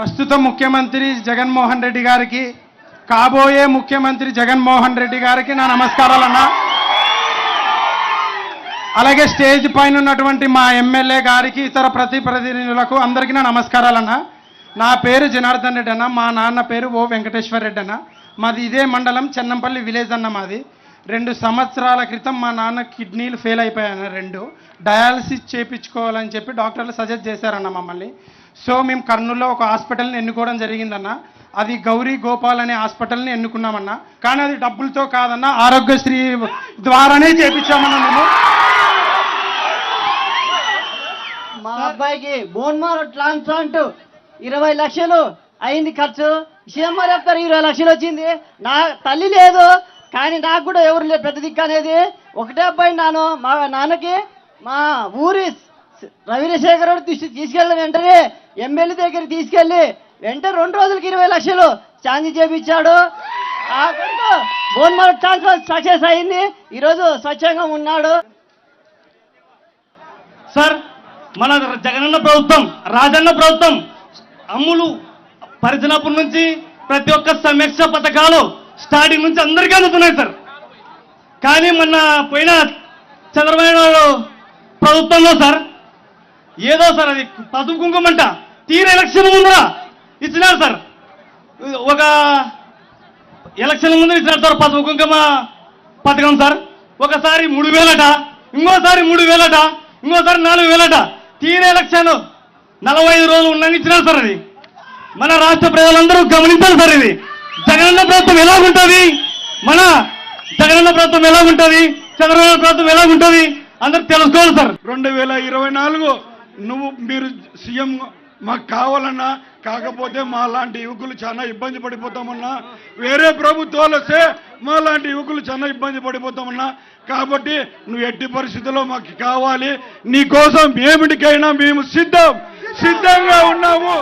ప్రస్తుత ముఖ్యమంత్రి జగన్మోహన్ రెడ్డి గారికి కాబోయే ముఖ్యమంత్రి జగన్మోహన్ రెడ్డి గారికి నా నమస్కారాలన్నా. అలాగే స్టేజ్ పైన ఉన్నటువంటి మా ఎమ్మెల్యే గారికి ఇతర ప్రతి ప్రతినిధులకు అందరికీ నా నమస్కారాలన్నా. నా పేరు జనార్దన్ రెడ్డి అన్న మా నాన్న పేరు ఓ వెంకటేశ్వర రెడ్డి అన్న మాది ఇదే మండలం చెన్నంపల్లి విలేజ్ అన్న మాది. రెండు సంవత్సరాల క్రితం మా నాన్న కిడ్నీలు ఫెయిల్ అయిపోయాను రెండు. డయాలసిస్ చేయించుకోవాలని చెప్పి డాక్టర్లు సజెస్ట్ చేశారన్న మమ్మల్ని. సో మేము కర్నూలులో ఒక హాస్పిటల్ని ఎన్నుకోవడం జరిగిందన్న. అది గౌరీ గోపాల్ అనే హాస్పిటల్ని ఎన్నుకున్నామన్న. కానీ అది డబ్బులతో కాదన్న ఆరోగ్యశ్రీ ద్వారానే చేపించామన్న మేము. మా అబ్బాయికి బోన్మార్ ట్రాన్స్ప్లాంట్ ఇరవై లక్షలు అయింది ఖర్చు. సీఎంఆర్ చెప్తారు ఇరవై లక్షలు వచ్చింది. నా తల్లి లేదు కానీ నాకు కూడా ఎవరు లేదు పెద్ద దిక్కు అనేది. ఒకటే అబ్బాయి నాను మా నాన్నకి మా ఊరి రవిశేఖర్ తీసుకెళ్ళిన వెంటనే ఎమ్మెల్యే దగ్గర తీసుకెళ్ళి వెంటనే రెండు రోజులకి ఇరవై లక్షలు ఛార్జ్ చేపించాడు. ఆ కొడుకు బోన్ మారో సక్సెస్ అయింది. ఈరోజు స్వచ్ఛంగా ఉన్నాడు. సార్ మన జగనన్న ప్రభుత్వం రాజన్న ప్రభుత్వం అమ్ములు పరిచినప్పటి నుంచి ప్రతి ఒక్క సమీక్ష పథకాలు స్టార్టింగ్ నుంచి అందరికీ అందుతున్నాయి సార్. కానీ మొన్న పోయిన చంద్రబాబు నాయుడు ప్రభుత్వంలో సార్ ఏదో సార్ అది పసుపు కుంకుమంట. తీర ఎలక్షన్ ముందర ఇచ్చినారు సార్. ఒక ఎలక్షన్ ముందు ఇచ్చినారు సార్ పసుపు కుంకుమ పథకం సార్. ఒకసారి మూడు వేలట ఇంకోసారి మూడు వేలట ఇంకోసారి నాలుగు వేలట. తీర ఎలక్షన్ నలభై ఐదు రోజులు ఉన్నాక ఇచ్చినారు సార్ అది. మన రాష్ట్ర ప్రజలందరూ గమనించాలి సార్ ఇది. జగనన్న ప్రభుత్వం ఎలాగుంటుంది? మన జగనన్న ప్రభుత్వం ఎలాగుంటుంది? చంద్రబాబు ప్రభుత్వం ఎలాగుంటుంది? అందరూ తెలుసుకోవాలి సార్. రెండు వేల ఇరవై నాలుగు నువ్వు మీరు సీఎం మాకు కావాలన్నా కాకపోతే మా లాంటి యువకులు చాలా ఇబ్బంది పడిపోతామన్నా వేరే ప్రభుత్వాలు వస్తే మా లాంటి యువకులు చాలా ఇబ్బంది పడిపోతామన్నా కాబట్టి నువ్వు ఎట్టి పరిస్థితుల్లో మాకు కావాలి నీ కోసం ఏమిటికైనా మేము సిద్ధం సిద్ధంగా ఉన్నాము.